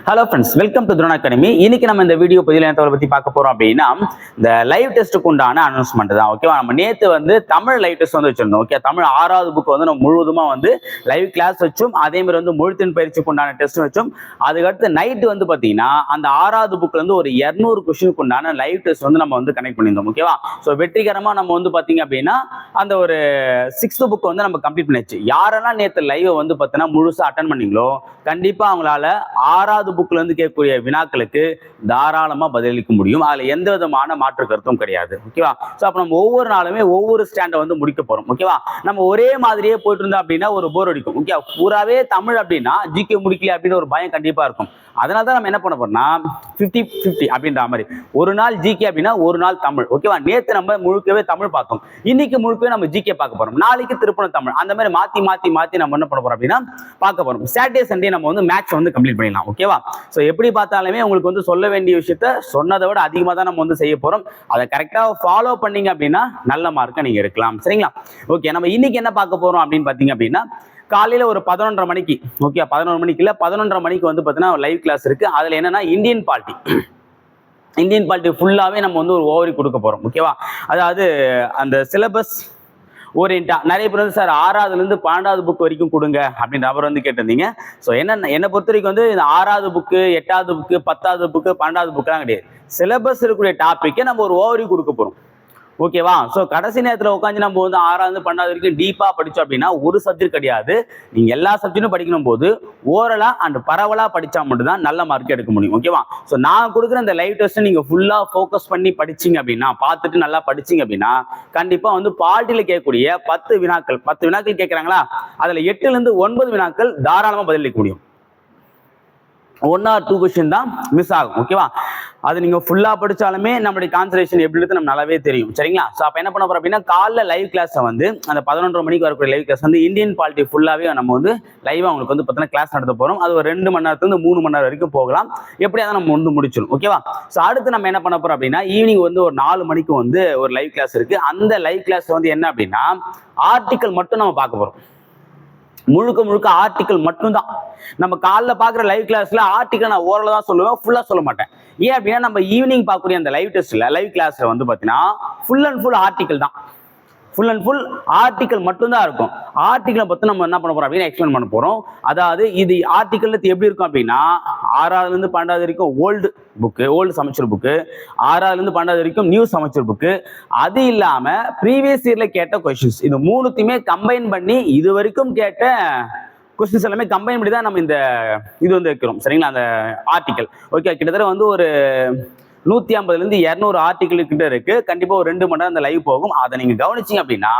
Hello friends welcome to Drone academy இன்னைக்கு நம்ம இந்த வீடியோ பதிவில் என்ன பற்றி பார்க்க போகிறோம் அப்படின்னா இந்த லைவ் டெஸ்ட்டுக்கு உண்டான அனௌன்ஸ்மெண்ட் தான் ஓகேவா நம்ம நேற்று வந்து தமிழ் லைவ் டெஸ்ட் வந்து வச்சிருந்தோம் ஓகே தமிழ் ஆறாவது புக் வந்து நம்ம முழுவதுமா வந்து லைவ் கிளாஸ் வச்சும் அதே மாதிரி வந்து முழுத்தின் பயிற்சிக்கு உண்டான டெஸ்ட் வச்சும் அதுக்கடுத்து நைட்டு வந்து பார்த்தீங்கன்னா அந்த ஆறாவது புக்லேருந்து ஒரு இரநூறு கொஸ்டினுக்கு உண்டான லைவ் டெஸ்ட் வந்து நம்ம வந்து கனெக்ட் பண்ணியிருந்தோம் ஓகேவா ஸோ வெற்றிகரமாக நம்ம வந்து பார்த்தீங்க அப்படின்னா அந்த ஒரு சிக்ஸ்த்து புக் வந்து நம்ம கம்ப்ளீட் பண்ணிடுச்சு யாரெல்லாம் நேற்று லைவை வந்து பார்த்தீங்கன்னா முழுசாக அட்டன் பண்ணீங்களோ கண்டிப்பாக அவங்களால ஆறாவது புக்ல இருந்து கேட்கக்கூடிய வினாக்களுக்கு தாராளமா பதிலளிக்க முடியும். அதுல எந்த விதமான மாற்று கருத்தும் கிடையாது. ஓகேவா ஸோ அப்போ நம்ம ஒவ்வொரு நாளுமே ஒவ்வொரு ஸ்டாண்டை வந்து முடிக்க போறோம். ஓகேவா நம்ம ஒரே மாதிரியே போயிட்டு இருந்தோம் அப்படின்னா ஒரு போர் அடிக்கும். ஓகே பூராவே தமிழ் அப்படின்னா ஜிகே முடிக்கல அப்படின்னு ஒரு பயம் கண்டிப்பா இருக்கும். அதனால தான் நம்ம என்ன பண்ண போறோம்னா ஃபிஃப்டி ஃபிஃப்டி அப்படின்ற மாதிரி. ஒரு நாள் ஜிகே அப்படின்னா ஒரு நாள் தமிழ் ஓகேவா நேற்று நம்ம முழுக்கவே தமிழ் பார்த்தோம். இன்னைக்கு முழுக்கவே நம்ம ஜிகே பார்க்க போறோம். நாளைக்கு திருப்பணம் தமிழ். அந்த மாதிரி மாத்தி மாத்தி மாத்தி நம்ம என்ன பண்ண போறோம் அப்படின்னா பார்க்க போறோம். சாட்டர்டே சண்டே நம்ம வந்து மேட்ச் வந்து கம்ப்ளீட் பண்ணிடலாம் ஓகேவா ஸோ எப்படி பார்த்தாலுமே உங்களுக்கு வந்து சொல்ல வேண்டிய விஷயத்த சொன்னதை விட அதிகமாக தான் நம்ம வந்து செய்ய போறோம். அதை கரெக்டாக ஃபாலோ பண்ணீங்க அப்படின்னா நல்ல மார்க்கை நீங்க இருக்கலாம் சரிங்களா? ஓகே நம்ம இன்னைக்கு என்ன பார்க்க போறோம் அப்படின்னு பார்த்தீங்க அப்படின்னா காலையில ஒரு பதினொன்றரை மணிக்கு ஓகே பதினொன்று மணிக்கு இல்லை பதினொன்றரை மணிக்கு வந்து பார்த்தீங்கன்னா லைவ் கிளாஸ் இருக்கு. அதுல என்னன்னா இந்தியன் பார்ட்டி இந்தியன் பார்ட்டி ஃபுல்லாகவே நம்ம வந்து ஒரு ஓவரி கொடுக்க போகிறோம் ஓகேவா அதாவது அந்த சிலபஸ் ஓரியண்டா நிறைய பேர் வந்து சார் ஆறாவதுலேருந்து பன்னெண்டாவது புக் வரைக்கும் கொடுங்க அப்படின்ற அவர் வந்து கேட்டிருந்தீங்க. ஸோ என்ன என்னை பொறுத்த வரைக்கும் வந்து இந்த ஆறாவது புக்கு எட்டாவது புக்கு பத்தாவது புக்கு பன்னெண்டாவது புக்கெலாம் கிடையாது. சிலபஸ் இருக்கக்கூடிய டாப்பிக்கை நம்ம ஒரு ஓவரி கொடுக்க போகிறோம் ஓகேவா ஸோ கடைசி நேரத்தில் உட்காந்து நம்ம வந்து ஆறாவது பன்னெண்டாவது வரைக்கும் டீப்பாக படித்தோம் அப்படின்னா ஒரு சப்ஜெக்ட் கிடையாது. நீங்கள் எல்லா சப்ஜெக்டும் படிக்கணும் போது ஓரலாக அண்ட் பரவலாக படித்தா மட்டும்தான் நல்ல மார்க் எடுக்க முடியும். ஓகேவா ஸோ நான் கொடுக்குற அந்த லைவ் டெஸ்ட்டை நீங்கள் ஃபுல்லாக ஃபோக்கஸ் பண்ணி படிச்சீங்க அப்படின்னா பார்த்துட்டு நல்லா படிச்சீங்க அப்படின்னா கண்டிப்பாக வந்து பால்ட்டியில் கேட்கக்கூடிய பத்து வினாக்கள் பத்து வினாக்கள் கேட்குறாங்களா? அதில் எட்டுலேருந்து ஒன்பது வினாக்கள் தாராளமாக பதிலளிக்க முடியும். ஒன் ஆர் டூ கொஸ்டின் தான் மிஸ் ஆகும் ஓகேவா அது நீங்க ஃபுல்லா படிச்சாலுமே நம்மளுடைய கான்சன்ட்ரேஷன் எப்படின்றது நம்ம நல்லாவே தெரியும் சரிங்களா? ஸோ அப்போ என்ன பண்ண போறோம் அப்படின்னா காலைல லைவ் கிளாஸை வந்து அந்த பதினொன்றரை மணிக்கு வரக்கூடிய லைவ் கிளாஸ் வந்து இந்தியன் பாலிட்டி ஃபுல்லாவே நம்ம வந்து லைவாக அவங்களுக்கு வந்து பார்த்தீங்கன்னா கிளாஸ் நடத்த போறோம். அது ஒரு ரெண்டு மணி நேரத்துலேருந்து மூணு மணி நேரம் வரைக்கும் போகலாம். எப்படியாவது நம்ம வந்து முடிச்சிடும் ஓகேவா ஸோ அடுத்து நம்ம என்ன பண்ண போறோம் அப்படின்னா ஈவினிங் வந்து ஒரு நாலு மணிக்கு வந்து ஒரு லைவ் கிளாஸ் இருக்கு. அந்த லைவ் கிளாஸ் வந்து என்ன அப்படின்னா ஆர்டிக்கல் மட்டும் நம்ம பார்க்க போறோம். முழுக்க முழுக்க ஆர்டிக்கல் மட்டும்தான். நம்ம காலைல பார்க்குற லைவ் கிளாஸ்ல ஆர்டிக்கல் நான் ஓரளவு தான் சொல்லுவேன் ஃபுல்லாக சொல்ல மாட்டேன். ஏன் அப்படின்னா நம்ம ஈவினிங் பார்க்கக்கூடிய அந்த லைவ் டெஸ்ட்ல லைவ் கிளாஸ்ல வந்து பார்த்தீங்கன்னா ஃபுல் அண்ட் ஃபுல் ஆர்டிக்கல் தான். ஃபுல் அண்ட் ஃபுல் ஆர்டிக்கல் மட்டும்தான் இருக்கும். ஆர்டிக்கலை பற்றி நம்ம என்ன பண்ண போறோம் அப்படின்னு எக்ஸ்பிளைன் பண்ண போறோம். அதாவது இது ஆர்டிக்கல் எப்படி இருக்கும் அப்படின்னா ஆறாவதுலேருந்து பன்னெண்டாவது வரைக்கும் old book old Samacheer book ஆறாவதுலேருந்து பன்னெண்டாவது வரைக்கும் நியூ சமைச்சர் புக்கு அது இல்லாமல் ப்ரீவியஸ் இயரில் கேட்ட கொஷின்ஸ் இது மூணுத்தையுமே கம்பைன் பண்ணி இது வரைக்கும் கேட்ட கொஸ்டின்ஸ் எல்லாமே கம்பைன் பண்ணி தான் நம்ம இந்த இது வந்து வைக்கிறோம். சரிங்களா? அந்த ஆர்டிக்கல் ஓகே கிட்டத்தட்ட வந்து ஒரு நூத்தி ஐம்பதுல இருந்து இரநூறு ஆர்டிக்கிள் கிட்ட இருக்கு. கண்டிப்பா ஒரு ரெண்டு மணி நேரம் அந்த லைவ் போகும். அதை நீங்க கவனிச்சீங்க அப்படின்னா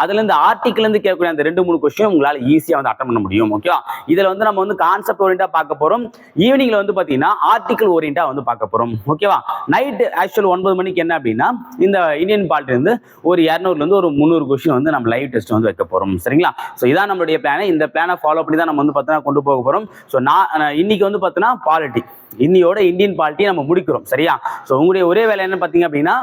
அதுல இருந்து இருந்து கேட்கக்கூடிய அந்த ரெண்டு மூணு கொஸ்டின் உங்களால ஈஸியா வந்து அட்டன் பண்ண முடியும். ஓகேவா இதுல வந்து நம்ம வந்து கான்செப்ட் ஓரியண்டா பார்க்க போறோம். ஈவினிங்ல வந்து பாத்தீங்கன்னா ஆர்டிக்கிள் ஓரியண்டா வந்து பார்க்க போறோம். ஓகேவா நைட்டு ஆக்சுவல் ஒன்பது மணிக்கு என்ன அப்படின்னா இந்த இந்தியன் பார்ட்டி இருந்து ஒரு இரநூறுலேருந்து ஒரு முந்நூறு கொஸ்டின் வந்து நம்ம லைவ் டெஸ்ட் வந்து வைக்க போறோம். சரிங்களா? ஸோ இதான் நம்மளுடைய பிளானை இந்த பிளானை ஃபாலோ பண்ணி தான் நம்ம வந்து பார்த்தோன்னா கொண்டு போக போறோம். ஸோ நான் இன்னைக்கு வந்து பார்த்தோன்னா பாலிட்டி இன்னியோட இந்தியன் பாலிட்டியை நம்ம முடிக்கிறோம் சரியா? ஸோ உங்களுடைய ஒரே வேலை என்ன பார்த்தீங்க அப்படின்னா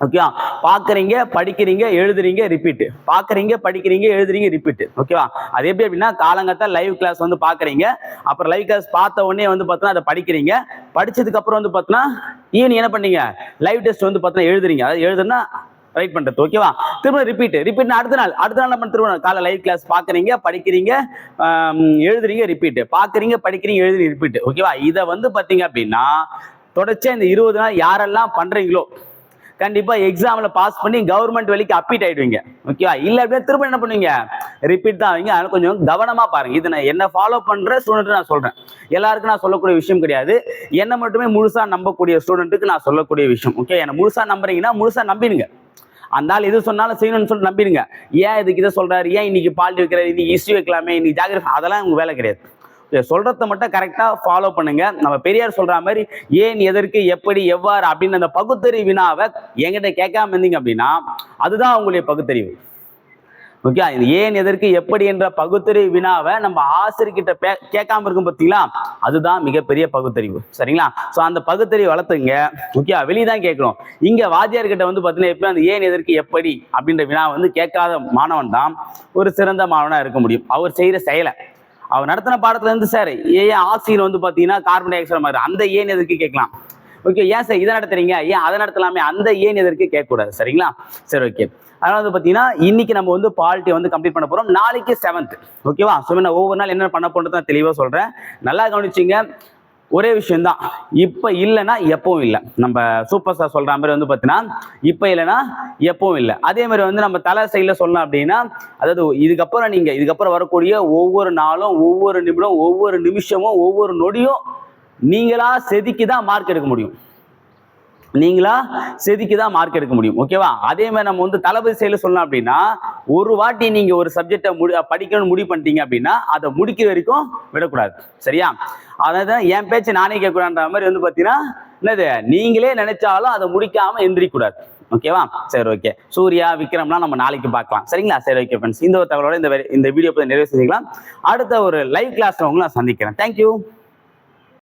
ஓகேவா பார்க்குறீங்க படிக்கிறீங்க எழுதுறீங்க ரிப்பீட்டு பார்க்குறீங்க படிக்கிறீங்க எழுதுறீங்க ரிப்பீட் ஓகேவா அது எப்படி அப்படின்னா காலங்கத்தான் லைவ் கிளாஸ் வந்து பார்க்குறீங்க. அப்புறம் லைவ் கிளாஸ் பார்த்த உடனே வந்து பார்த்தோன்னா அதை படிக்கிறீங்க. படித்ததுக்கப்புறம் வந்து பார்த்தோன்னா ஈவினிங் என்ன பண்ணீங்க? லைவ் டெஸ்ட் வந்து பார்த்தோன்னா எழுதுறீங்க. அதாவது எழுதுனா ரைட் பண்றது ஓகேவா திரும்ப ரிப்பீட் ரிப்பீட் அடுத்த நாள். அடுத்த நாள் நம்ம திரும்ப காலை லைவ் கிளாஸ் பாக்குறீங்க படிக்கிறீங்க எழுதுறீங்க ரிப்பீட் பாக்குறீங்க படிக்கிறீங்க எழுதுறீங்க ரிப்பீட் ஓகேவா இதை வந்து பாத்தீங்க அப்படின்னா தொடர்ச்சியா இந்த இருபது நாள் யாரெல்லாம் பண்றீங்களோ கண்டிப்பா எக்ஸாம்ல பாஸ் பண்ணி கவர்மெண்ட் வேலைக்கு அப்பீட் ஆயிடுவீங்க. ஓகேவா இல்ல அப்படின்னா திரும்ப என்ன பண்ணுவீங்க? ரிப்பீட் தான் ஆவீங்க. அதனால கொஞ்சம் கவனமா பாருங்க. இது நான் என்ன ஃபாலோ பண்ற ஸ்டூடெண்ட் நான் சொல்றேன். எல்லாருக்கும் நான் சொல்லக்கூடிய விஷயம் கிடையாது. என்ன மட்டுமே முழுசா நம்பக்கூடிய ஸ்டூடெண்ட்டுக்கு நான் சொல்லக்கூடிய விஷயம். ஓகே என்ன முழுசா நம்புறீங்கன்னா முழுசா நம்பிடுங்க. அந்த ஆள் எது சொன்னாலும் செய்யணும்னு சொல்லி நம்பிடுங்க. ஏன் இதுக்கு இதை சொல்கிறாரு ஏன் இன்னைக்கு பால் வைக்கிறாரு? இன்னைக்கு ஹிஸ்ட்ரி வைக்கலாமே? இன்னைக்கு ஜாகிரபி அதெல்லாம் உங்கள் வேலை கிடையாது. சொல்றத மட்டும் கரெக்டாக ஃபாலோ பண்ணுங்க. நம்ம பெரியார் சொல்ற மாதிரி ஏன் எதற்கு எப்படி எவ்வாறு அப்படின்னு அந்த பகுத்தறிவு வினாவை என்கிட்ட கேட்காம இருந்தீங்க அப்படின்னா அதுதான் அவங்களுடைய பகுத்தறிவு. ஓகே இது ஏன் எதற்கு எப்படி என்ற பகுத்தறிவு வினாவை நம்ம ஆசிரியர்கிட்ட பே கேட்காம இருக்கும் பார்த்தீங்களா? அதுதான் மிகப்பெரிய பகுத்தறிவு. சரிங்களா? ஸோ அந்த பகுத்தறிவு வளர்த்துங்க. ஓகே வெளியே தான் கேட்கணும் இங்க வாத்தியார்கிட்ட வந்து பார்த்தீங்கன்னா எப்பயும் அந்த ஏன் எதற்கு எப்படி அப்படின்ற வினா வந்து கேட்காத மாணவன் தான் ஒரு சிறந்த மாணவனா இருக்க முடியும். அவர் செய்யற செயலை. அவர் நடத்தின பாடத்துல இருந்து சார் ஏன் ஆசிரியர் வந்து பார்த்தீங்கன்னா கார்பன் டை ஆக்சைடு மாதிரி அந்த ஏன் எதற்கு கேட்கலாம்? ஓகே ஏன் சார் இதை நடத்துறீங்க? ஏன் அதை நடத்தலாமே? அந்த ஏன் எதற்கு கேட்கக்கூடாது? சரிங்களா? சரி ஓகே அதனால வந்து பார்த்தீங்கன்னா இன்னைக்கு நம்ம வந்து பாலிட்டி வந்து கம்ப்ளீட் பண்ண போறோம். நாளைக்கு செவன்த் ஓகேவா ஸோ நான் ஒவ்வொரு நாள் என்ன பண்ண போறது நான் தெளிவாக சொல்கிறேன் நல்லா கவனிச்சிங்க. ஒரே விஷயம்தான் இப்போ இல்லைன்னா எப்பவும் இல்லை. நம்ம சூப்பர் ஸ்டார் சொல்கிற மாதிரி வந்து பார்த்தீங்கன்னா இப்போ இல்லைன்னா எப்பவும் இல்லை. அதே மாதிரி வந்து நம்ம தலை சைடில் சொல்லலாம் அப்படின்னா அதாவது இதுக்கப்புறம் நீங்கள் இதுக்கப்புறம் வரக்கூடிய ஒவ்வொரு நாளும் ஒவ்வொரு நிமிடம் ஒவ்வொரு நிமிஷமும் ஒவ்வொரு நொடியும் நீங்களா செதுக்கி தான் மார்க் எடுக்க முடியும். நீங்களா செதுக்கி தான் மார்க் எடுக்க முடியும். ஓகேவா அதே மாதிரி நம்ம வந்து தளபதி செயல சொல்லலாம் அப்படின்னா ஒரு வாட்டி நீங்க ஒரு சப்ஜெக்டை முடி படிக்கணும்னு முடிவு பண்ணிட்டீங்க அப்படின்னா அதை முடிக்கிற வரைக்கும் விடக்கூடாது. சரியா? அதாவது என் பேச்சு நானே கேட்கக்கூடாதுன்ற மாதிரி வந்து பார்த்தீங்கன்னா என்னது? நீங்களே நினைச்சாலும் அதை முடிக்காம எந்திரிக்கூடாது ஓகேவா சரி ஓகே சூர்யா விக்ரம்லாம் நம்ம நாளைக்கு பார்க்கலாம். சரிங்களா? சரி ஓகே ஃப்ரெண்ட்ஸ் இந்த ஒரு தகவலோட இந்த இந்த வீடியோ பற்றி நிறைவு செஞ்சுக்கலாம் அடுத்த ஒரு லைவ் கிளாஸ்ல உங்களை நான் சந்திக்கிறேன். தேங்க்யூ